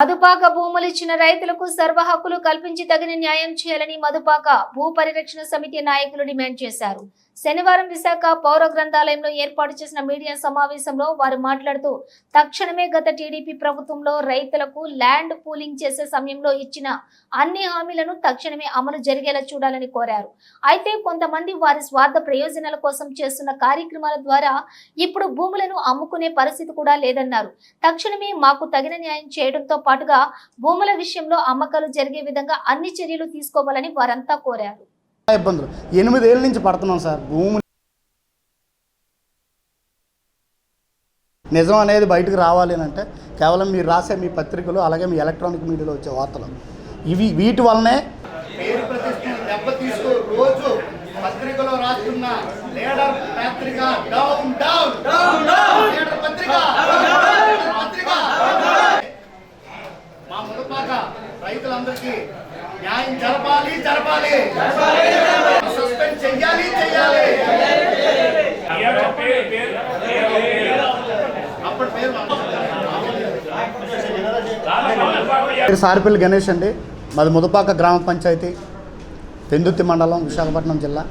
మధుపాక భూములు ఇచ్చిన రైతులకు సర్వ హక్కులు కల్పించి తగిన న్యాయం చేయాలని మధుపాక భూ పరిరక్షణ సమితి నాయకులు డిమాండ్ చేశారు. శనివారం విశాఖ పౌర గ్రంథాలయంలో ఏర్పాటు చేసిన మీడియా సమావేశంలో వారు మాట్లాడుతూ తక్షణమే గత టీడీపీ ప్రభుత్వంలో రైతులకు ల్యాండ్ పూలింగ్ చేసే సమయంలో ఇచ్చిన అన్ని హామీలను తక్షణమే అమలు జరిగేలా చూడాలని కోరారు. అయితే కొంతమంది వారి స్వార్థ ప్రయోజనాల కోసం చేస్తున్న కార్యక్రమాల ద్వారా ఇప్పుడు భూములను అమ్ముకునే పరిస్థితి కూడా లేదన్నారు. తక్షణమే మాకు తగిన న్యాయం చేయడంతో పాటుగా భూముల విషయంలో అమ్మకాలు జరిగే విధంగా అన్ని చర్యలు తీసుకోవాలని వారంతా కోరారు. ఇబ్బందులు. ఎనిమిదేళ్ళ నుంచి పడుతున్నాం సార్. భూమి నిజం అనేది బయటకు రావాలి అని అంటే కేవలం మీరు రాసే మీ పత్రికలు అలాగే మీ ఎలక్ట్రానిక్ మీడియాలో వచ్చే వార్తలు. ఇవి వీటి వల్లనే పేరు ప్రతిష్టలు దెబ్బతీస్తూ రోజు పత్రికలో రాస్తున్న లీడర్ పత్రిక డౌన్ డౌన్. లీడర్ పత్రిక లీడర్ పత్రిక మా మునుపాక రైతులందరికీ న్యాయం జరపాలి జరపాలి. సస్పెండ్ చెయ్యాలి చెయ్యాలి. అప్పటి పేరు పేరు సారిపల్లి గణేష్ అండి. మాది ముదపాక గ్రామ పంచాయతీ పెందుర్తి మండలం విశాఖపట్నం జిల్లా.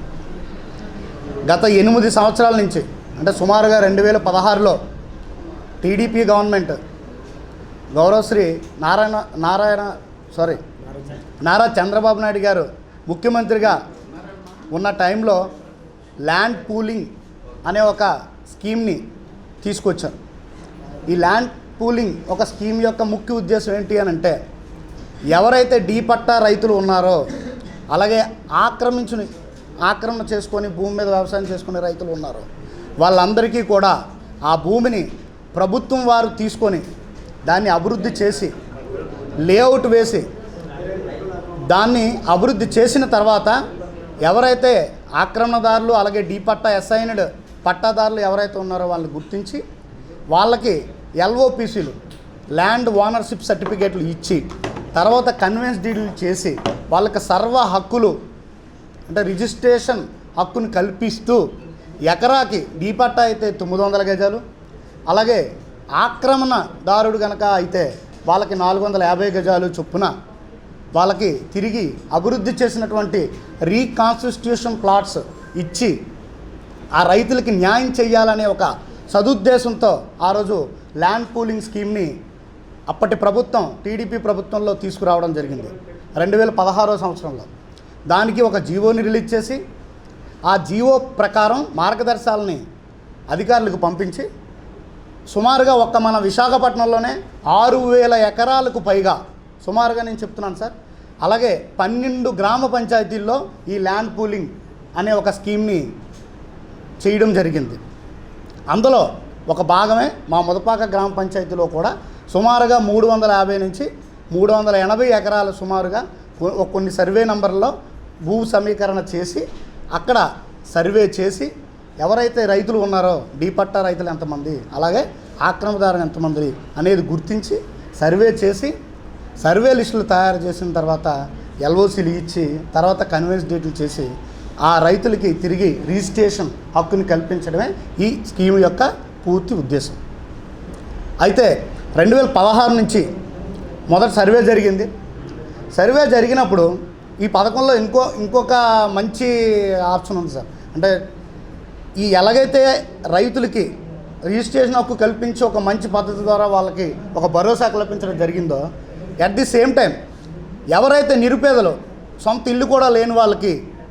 గత ఎనిమిది సంవత్సరాల నుంచి అంటే సుమారుగా రెండు వేల పదహారులో టీడీపీ గవర్నమెంట్ గౌరవశ్రీ నారాయణ నారాయణ సారీ నారా చంద్రబాబు నాయుడు గారు ముఖ్యమంత్రిగా ఉన్న టైంలో ల్యాండ్ పూలింగ్ అనే ఒక స్కీమ్ని తీసుకొచ్చారు. ఈ ల్యాండ్ పూలింగ్ ఒక స్కీమ్ యొక్క ముఖ్య ఉద్దేశం ఏంటి అని అంటే ఎవరైతే డీ పట్టా రైతులు ఉన్నారో అలాగే ఆక్రమించుని ఆక్రమణ చేసుకొని భూమి మీద వ్యవసాయం చేసుకునే రైతులు ఉన్నారో వాళ్ళందరికీ కూడా ఆ భూమిని ప్రభుత్వం వారు తీసుకొని దాన్ని అభివృద్ధి చేసి లేఅవుట్ వేసి దాన్ని అభివృద్ధి చేసిన తర్వాత ఎవరైతే ఆక్రమణదారులు అలాగే డీ పట్టా అసైన్డ్ పట్టాదారులు ఎవరైతే ఉన్నారో వాళ్ళని గుర్తించి వాళ్ళకి ఎల్ఓపిసిలు ల్యాండ్ ఓనర్షిప్ సర్టిఫికేట్లు ఇచ్చి తర్వాత కన్వెన్స్ డీడ్లు చేసి వాళ్ళకి సర్వ హక్కులు అంటే రిజిస్ట్రేషన్ హక్కును కల్పిస్తూ ఎకరాకి డీ పట్టా అయితే తొమ్మిది వందల గజాలు అలాగే ఆక్రమణదారుడు కనుక అయితే వాళ్ళకి నాలుగు వందల యాభై గజాలు చొప్పున వాళ్ళకి తిరిగి అభివృద్ధి చేసినటువంటి రీకాన్స్టిట్యూషన్ ప్లాట్స్ ఇచ్చి ఆ రైతులకి న్యాయం చేయాలనే ఒక సదుద్దేశంతో ఆ రోజు ల్యాండ్ పూలింగ్ స్కీమ్ని అప్పటి ప్రభుత్వం టీడీపీ ప్రభుత్వంలో తీసుకురావడం జరిగింది. రెండు వేల పదహారో సంవత్సరంలో. దానికి ఒక జీవోని రిలీజ్ చేసి ఆ జీవో ప్రకారం మార్గదర్శకాలని అధికారులకు పంపించి సుమారుగా ఒక్క మన విశాఖపట్నంలోనే ఆరు వేల ఎకరాలకు పైగా సుమారుగా నేను చెప్తున్నాను సార్. అలాగే పన్నెండు గ్రామ పంచాయతీల్లో ఈ ల్యాండ్ పూలింగ్ అనే ఒక స్కీమ్ని చేయడం జరిగింది. అందులో ఒక భాగమే మా ముదపాక గ్రామ పంచాయతీలో కూడా సుమారుగా మూడు వందల యాభై నుంచి మూడు వందల ఎనభై ఎకరాలు సుమారుగా కొన్ని సర్వే నంబర్లో భూ సమీకరణ చేసి అక్కడ సర్వే చేసి ఎవరైతే రైతులు ఉన్నారో డీపట్టా రైతులు ఎంతమంది అలాగే ఆక్రమదారులు ఎంతమంది అనేది గుర్తించి సర్వే చేసి సర్వే లిస్టులు తయారు చేసిన తర్వాత ఎల్ఓసీలు ఇచ్చి తర్వాత కన్వెన్స్ డేట్లు చేసి ఆ రైతులకి తిరిగి రిజిస్ట్రేషన్ హక్కుని కల్పించడమే ఈ స్కీమ్ యొక్క పూర్తి ఉద్దేశం. అయితే రెండు వేల పదహారు నుంచి మొదటి సర్వే జరిగింది. సర్వే జరిగినప్పుడు ఈ పథకంలో ఇంకో ఇంకొక మంచి ఆప్షన్ ఉంది సార్. అంటే ఈ ఎలాగైతే రైతులకి రిజిస్ట్రేషన్ హక్కు కల్పించి ఒక మంచి పద్ధతి ద్వారా వాళ్ళకి ఒక భరోసా కల్పించడం జరిగిందో అట్ ది సేమ్ టైం ఎవరైతే నిరుపేదలు సొంత ఇల్లు కూడా లేని వాళ్ళకి